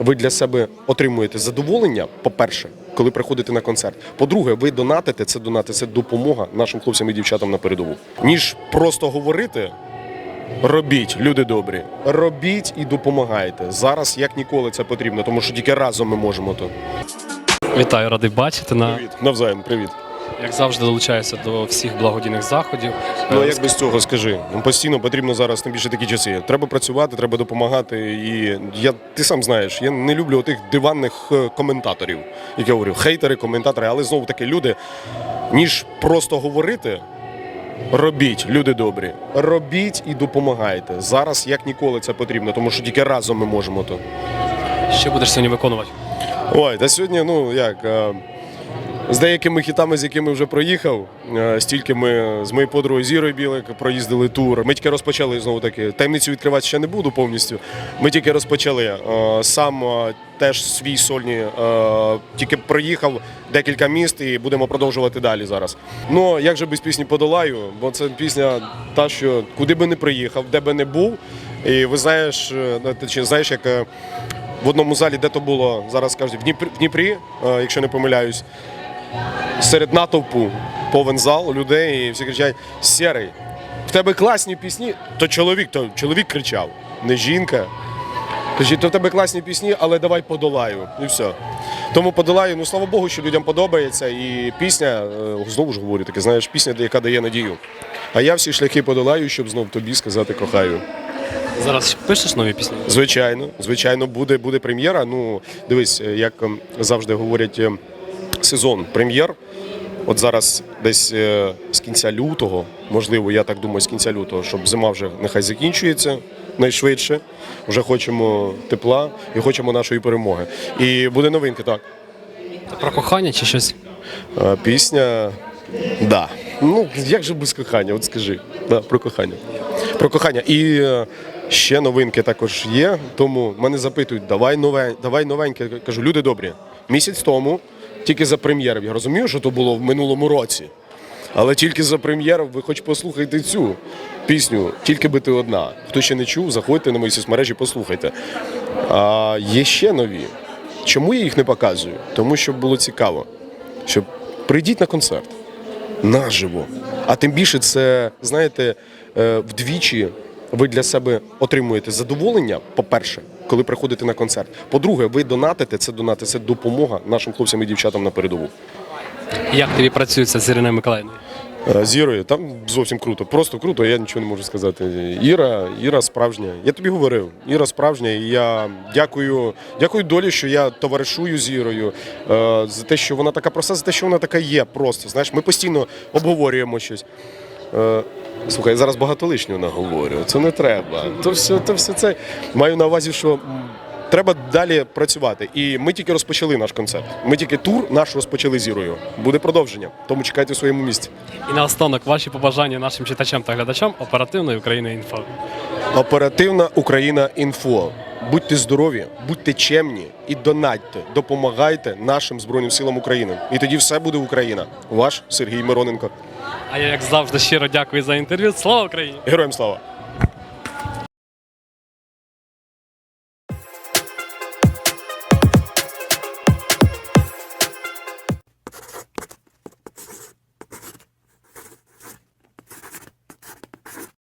ви для себе отримуєте задоволення, по-перше, коли приходите на концерт. По-друге, ви донатите, це донати, це допомога нашим хлопцям і дівчатам на передову. Ніж просто говорити. Робіть, люди добрі, робіть і допомагайте. Зараз як ніколи це потрібно, тому що тільки разом ми можемо то. Вітаю, радий бачити. На Привіт, навзаєм, привіт. Як завжди долучаюся до всіх благодійних заходів. Ну Е, як без цього скажи? Ну, Постійно потрібно зараз тим більше такі часи. Треба працювати, треба допомагати. І я ти сам знаєш, я не люблю тих диванних е, коментаторів, як я говорю, хейтери, коментатори, але знову таки люди, ніж просто говорити. Робіть, люди добрі, робіть і допомагайте. Зараз як ніколи це потрібно, тому що тільки разом ми можемо то. Що будеш сьогодні виконувати? Ой, та сьогодні, ну як. З деякими хітами, з якими вже проїхав, е, стільки ми з моєю подругою Зірою Білик проїздили тур. Ми тільки розпочали знову таки. Таємницю відкривати ще не буду повністю. Ми тільки розпочали. Е, Сам е, теж свій сольні тільки проїхав декілька міст і будемо продовжувати далі зараз. Ну як же без пісні подолаю, бо це пісня та, що куди би не приїхав, де би не був. І ви знаєш, ти чи знаєш, як. в одному залі, де то було, зараз кажуть, в Дніпрі, в Дніпрі якщо не помиляюсь, серед натовпу повен зал людей, і всі кричать: Сірий, в тебе класні пісні, то чоловік, то чоловік кричав, не жінка. Кажіть, то в тебе класні пісні, але давай подолаю. І все. Тому подолаю, ну слава Богу, що людям подобається. І пісня, е, знову ж говорю, таке, знаєш, пісня, яка дає надію. А я всі шляхи подолаю, щоб знов тобі сказати кохаю. Зараз пишеш нові пісні? Звичайно, звичайно, буде, буде прем'єра. Ну, дивись, е, як ем, завжди говорять, е, сезон прем'єр. От зараз десь е, з кінця лютого, можливо, я так думаю, з кінця лютого, щоб зима вже нехай закінчується найшвидше. Вже хочемо тепла і хочемо нашої перемоги. І буде новинки, так. Про кохання чи щось? Е, Пісня. Да. Ну, як же без кохання? От скажи. Да, про кохання. Про кохання. І е, ще новинки також є. Тому мене запитують, давай нове, давай новеньке. Кажу, люди добрі. Місяць тому, тільки за прем'єру. Я розумію, що то було в минулому році. Але тільки за прем'єру ви хоч послухайте цю пісню, тільки би ти одна. Хто ще не чув, заходьте на мої соцмережі, послухайте. А є ще нові. Чому я їх не показую? Тому що було цікаво. Щоб прийдіть на концерт наживо. А тим більше це, знаєте, е, вдвічі ви для себе отримуєте задоволення, по-перше, коли приходите на концерт. По-друге, ви донатите, це донати, це допомога нашим хлопцям і дівчатам на передову. Як тобі працюється з Іриною Миколаївною? Е, З Ірою, там зовсім круто. Просто круто, я нічого не можу сказати. Іра, Іра справжня. Я тобі говорив, Іра справжня, і я дякую, дякую долі, що я товаришую з Ірою, е, за те, що вона така проста, за те, що вона така є. Просто знаєш, ми постійно обговорюємо щось. Слухай, я зараз багато лишнього наговорю. Це не треба. То все, то все це маю на увазі, що треба далі працювати. І ми тільки розпочали наш концерт. Ми тільки тур наш розпочали з Ірою. Буде продовження. Тому чекайте у своєму місці. І наостанок ваші побажання нашим читачам та глядачам оперативної України інфо. Оперативна Україна інфо. Будьте здорові, будьте чемні і донатьте, допомагайте нашим Збройним силам України. І тоді все буде Україна. Ваш Сергій Мироненко. А я, як завжди, щиро дякую за інтерв'ю. Слава Україні! Героям слава!